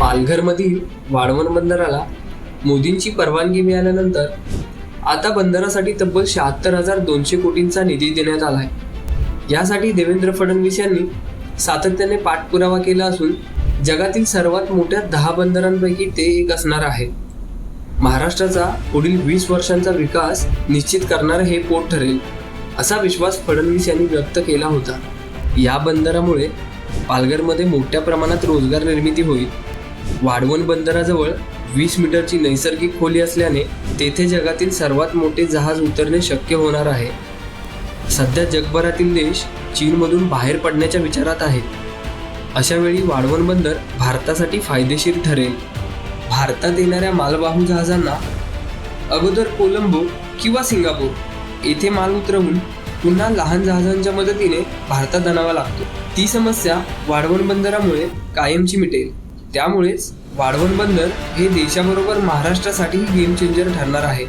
पालघरमधील वाढवण बंदराला मोदींची परवानगी मिळाल्यानंतर आता बंदरासाठी तब्बल शहात्तर हजार दोनशे कोटींचा निधी देण्यात आला आहे यासाठी देवेंद्र फडणवीस यांनी सातत्याने पाठपुरावा केला असून जगातील सर्वात मोठ्या दहा बंदरांपैकी ते एक असणार आहे. महाराष्ट्राचा पुढील वीस वर्षांचा विकास निश्चित करणारं हे पोट ठरेल असा विश्वास फडणवीस यांनी व्यक्त केला होता. या बंदरामुळे पालघरमध्ये मोठ्या प्रमाणात रोजगार निर्मिती होईल वाढवण बंदराजवळ वीस मीटरची नैसर्गिक खोली असल्याने तेथे जगातील सर्वात मोठे जहाज उतरणे शक्य होणार आहे. सध्या जगभरातील देश चीनमधून बाहेर पडण्याच्या विचारात आहेत. अशा वेळी वाढवण बंदर भारतासाठी फायदेशीर ठरेल. भारतात येणाऱ्या मालवाहू जहाजांना अगोदर कोलंबो किंवा सिंगापूर येथे माल उतरवून पुन्हा लहान जहाजांच्या मदतीने भारतात आणावा लागतो. ती समस्या वाढवण बंदरामुळे कायमची मिटेल. त्यामुळेच वाढवण बंदर हे देशाबरोबर महाराष्ट्रासाठी गेम चेंजर ठरणार आहे.